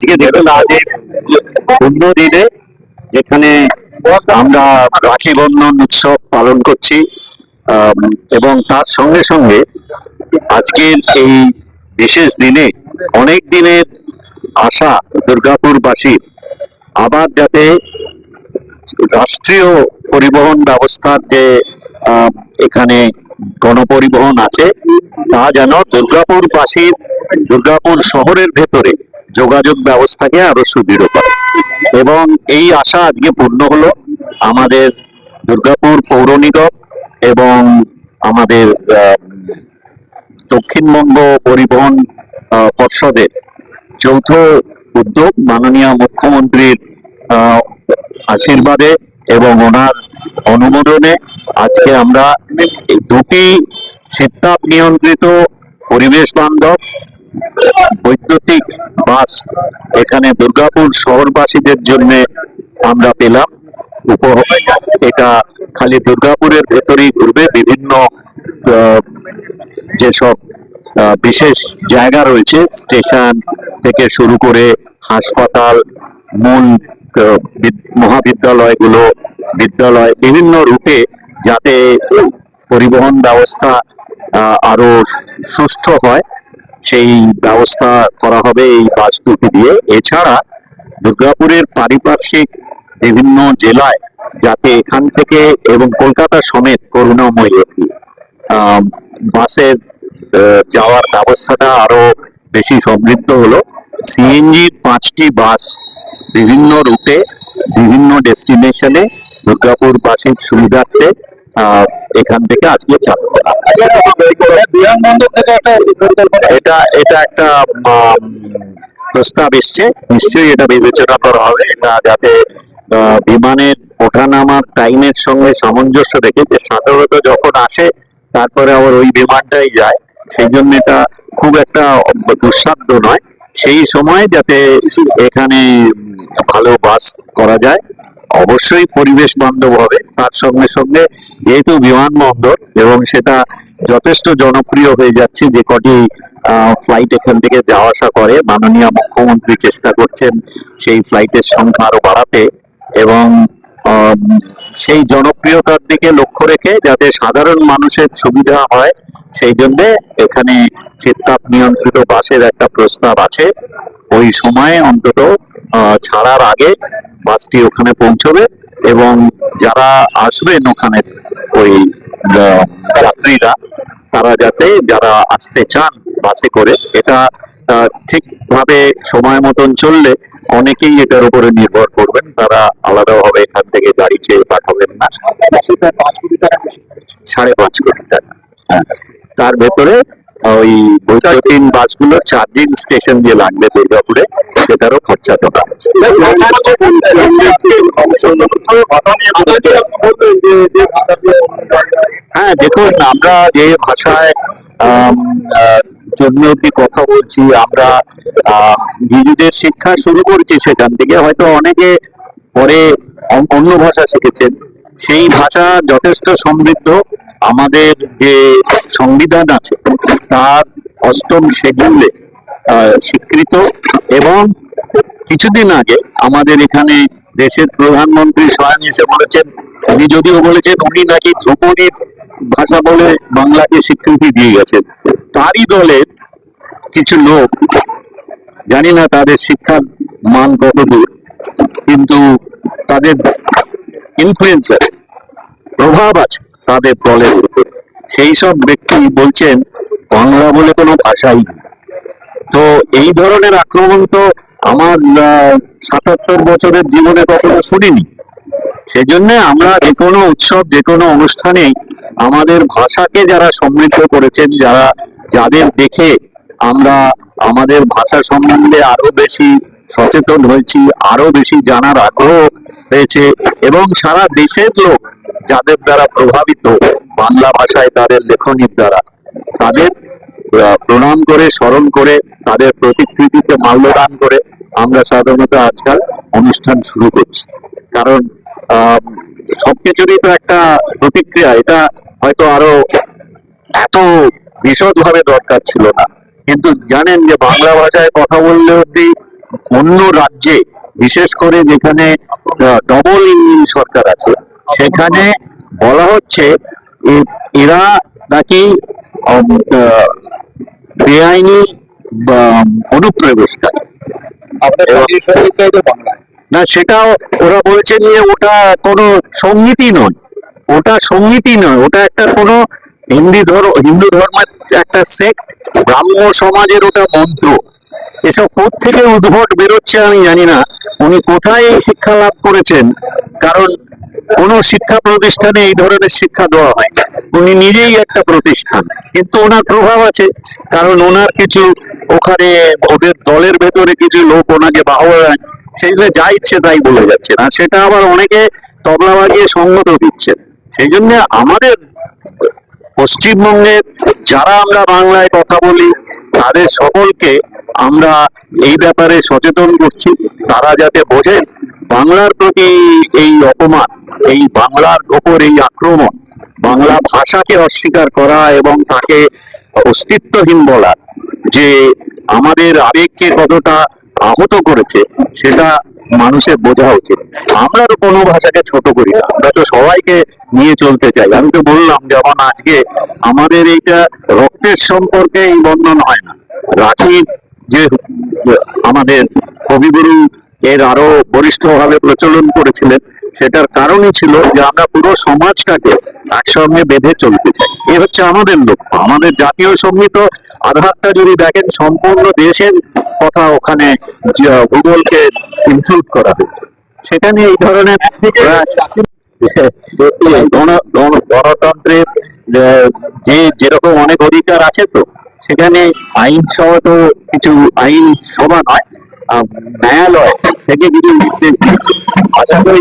আজকে দেখুন। দিনে যেখানে আমরা রাখি বন্ধন উৎসব পালন করছি এবং তার সঙ্গে সঙ্গে আজকের এই বিশেষ দিনে অনেক দিনের আশা দুর্গাপুরবাসীর আবার যাতে রাষ্ট্রীয় পরিবহন ব্যবস্থার যে এখানে গণপরিবহন আছে, তা যেন দুর্গাপুরবাসীর, দুর্গাপুর শহরের ভেতরে যোগাযোগ ব্যবস্থাকে আরও সুদৃঢ় করে। এবং এই আশা আজকে পূর্ণ হলো আমাদের দুর্গাপুর পৌর নিগম এবং আমাদের দক্ষিণবঙ্গ পরিবহন পর্ষদের যৌথ উদ্যোগ মাননীয় মুখ্যমন্ত্রীর আশীর্বাদে এবং ওনার অনুমোদনে আজকে আমরা দুটি শীততাপ নিয়ন্ত্রিত পরিবেশ বান্ধব বৈদ্যুতিক বাস এখানে দুর্গাপুর শহরবাসীদের জন্য আমরা পেলাম। এটা খালি দুর্গাপুরের ভেতরেই ঘুরবে। বিভিন্ন যেসব বিশেষ জায়গা রয়েছে, স্টেশন থেকে শুরু করে হাসপাতাল, মূল মহাবিদ্যালয়গুলো, বিদ্যালয় বিভিন্ন রূপে যাতে পরিবহন ব্যবস্থা আরও সুষ্ঠু হয়। সেই ব্যবস্থা করা হবে এই বাস দুটি দিয়ে। এছাড়া দুর্গাপুরের পারিপার্শ্বিক বিভিন্ন জেলায় যাতে এখান থেকে এবং কলকাতা সমেত করুণাময়ী একটি বাসের যাওয়ার ব্যবস্থাটা আরও বেশি সমৃদ্ধ হলো। সিএনজির পাঁচটি বাস বিভিন্ন রুটে, বিভিন্ন ডেস্টিনেশনে দুর্গাপুর বাসের সুবিধার্থে এখান থেকে আজকে চালু একটা এটা এটা একটা প্রস্তাব এসছে। নিশ্চয়ই এটা বিবেচনা করা হবে। এটা যাতে বিমানের ওঠানামার টাইমের সঙ্গে সামঞ্জস্য রেখে যে সাধারণত যখন আসে তারপরে আবার ওই বিমানটাই যায়। সেই জন্য এটা খুব একটা দুঃসাধ্য নয়। সেই সময় যাতে এখানে ভালো বাস করা যায়। অবশ্যই পরিবেশ বান্ধব হবে। তার সঙ্গে সঙ্গে যেহেতু বিমানবন্দর এবং সেটা যথেষ্ট জনপ্রিয় হয়ে যাচ্ছে, যে কটি ফ্লাইট এখান থেকে যাওয়া আসা করে, মাননীয় মুখ্যমন্ত্রী চেষ্টা করছেন সেই ফ্লাইটের সংখ্যা আরও বাড়াতে এবং সেই জনপ্রিয়তার দিকে লক্ষ্য রেখে যাতে সাধারণ মানুষের সুবিধা হয়, সেই জন্যে এখানে শীততাপ নিয়ন্ত্রিত বাসের একটা প্রস্তাব আছে। ওই সময়ে অন্তত ছাড়ার আগে বাসটি ওখানে পৌঁছবে এবং যারা আসবেন ওখানে ওই যাত্রীরা তারা যাতে যারা আসতে চান বাসে করে এটা ঠিকভাবে সময় মতন চললে অনেকেই এটার উপরে নির্ভর করবেন তারা আলাদাভাবে এখান থেকে গাড়ি চেয়ে পাঠাবেন না। সাড়ে পাঁচ কোটি টাকা। হ্যাঁ। তার ভেতরে ওই বৈদ্যুতিন বাসগুলো চার্জিং স্টেশন যে লাগবে দুর্গাপুরে, সেটারও খরচা টোকা হ্যাঁ দেখুন, আমরা যে ভাষায় জন্য অব্দি কথা বলছি, আমরা নিজেদের শিক্ষা শুরু করছি সেখান থেকে, হয়তো অনেকে পরে অন্য ভাষা শিখেছেন। সেই ভাষা যথেষ্ট সমৃদ্ধ আমাদের যে সংবিধান আছে, তার অষ্টম শেডিউলে স্বীকৃত এবং কিছুদিন আগে আমাদের এখানে দেশের প্রধানমন্ত্রী স্বয়ং এসে বলেছেন, উনি যদিও বলেছেন উনি নাকি ধ্রুপদীর ভাষা বলে বাংলাকে স্বীকৃতি দিয়ে গেছেন। তারই দলের কিছু লোক, জানি না তাদের শিক্ষার মান কত দূর কিন্তু তাদের ইনফ্লুয়েন্সার প্রভাব আছে। তাদের দলের সেই সব ব্যক্তি বলছেন, বাংলা বলে কোনো ভাষাই। তো এই ধরনের আক্রমণ তো আমার সাতাত্তর বছরের জীবনে কখনো শুনিনি সেজন্য আমরা যে কোনো উৎসব, যে কোনো অনুষ্ঠানেই আমাদের ভাষাকে যারা সমৃদ্ধ করেছেন, যারা, যাদের দেখে আমরা আমাদের ভাষা সম্বন্ধে আরও বেশি সচেতন হয়েছি, আরও বেশি জানার আগ্রহ হয়েছে, এবং সারা দেশের লোক যাদের দ্বারা প্রভাবিত বাংলা ভাষায় তাদের লেখনীর দ্বারা, তাদের প্রণাম করে, স্মরণ করে, তাদের প্রতিকৃতিতে মাল্যদান করে আমরা সাধারণত আজকাল অনুষ্ঠান শুরু করছি। কারণ সবকিছুরই তো একটা প্রতিক্রিয়া, এটা হয়তো আরও এত বিশদ ভাবে দরকার ছিল না। কিন্তু জানেন যে বাংলা ভাষায় কথা বললে অব্দি অন্য রাজ্যে, বিশেষ করে যেখানে ডবল ইঞ্জিন সরকার আছে সেখানে বলা হচ্ছে এরা নাকি বেআইনি অনুপ্রবেশকারী। না সেটাও ওরা বলছেন যে ওটা কোনো সঙ্গীতই নয়। ওটা সঙ্গীতই নয়। ওটা একটা কোনো হিন্দি ধর্ম হিন্দু ধর্মের একটা সেক্ট ব্রাহ্ম সমাজের ওটা মন্ত্র। এসব কোথ থেকে উদ্ভট বেরোচ্ছে আমি জানি না। উনি কোথায় এই শিক্ষা লাভ করেছেন? কারণ কোনো শিক্ষা প্রতিষ্ঠানে এই ধরনের শিক্ষা দেওয়া হয়। উনি নিজেই একটা প্রতিষ্ঠান। কিন্তু ওনার প্রভাব আছে, কারণ ওনার কিছু ওখানে ওদের দলের ভেতরে কিছু লোক ওনাকে বাহবা দেয় যা ইচ্ছে তাই বলে যাচ্ছে না। সেটা আবার অনেকে তবলা বাজিয়ে সঙ্গত দিচ্ছে। সেই জন্য আমাদের পশ্চিমবঙ্গের যারা আমরা বাংলায় কথা বলি, তাদের সকলকে আমরা এই ব্যাপারে সচেতন করছি। তারা যাতে বোঝেন বাংলার প্রতি এই অপমান, এই বাংলার ওপর এই আক্রমণ, বাংলা ভাষাকে অস্বীকার করা এবং তাকে অস্তিত্বহীন বলা, যে আমাদের আবেগকে কতটা আহত করেছে, সেটা মানুষের বোঝা উচিত। আমরা তো কোনো ভাষাকে ছোট করি না, আমরা তো সবাইকে নিয়ে চলতে চাই। আমি তো বললাম যেমন আজকে আমাদের এইটা রক্তের সম্পর্কে এই বন্ধন হয় না। রাখি যে আমাদের কবিগুরু এর আরও বরিষ্ঠভাবে প্রচলন করেছিলেন। সেটার কারণই ছিল যে আমরা পুরো সমাজটাকে একসঙ্গে বেঁধে চলতে চাই। এ হচ্ছে আমাদের লক্ষ্য। আমাদের জাতীয় সংগীত, আধারটা যদি দেখেন, সম্পূর্ণ দেশের কথা ওখানে ভূগোলকে ইনক্লুড করা হয়েছে। সেটা নিয়ে এই ধরনের গণতন্ত্রের যে যেরকম অনেক অধিকার আছে তো, সেখানে আইন সহ তো কিছু আইন সভা নয়। ন্যায়ালয় থেকে যদি নির্দেশ দেয় আশা করি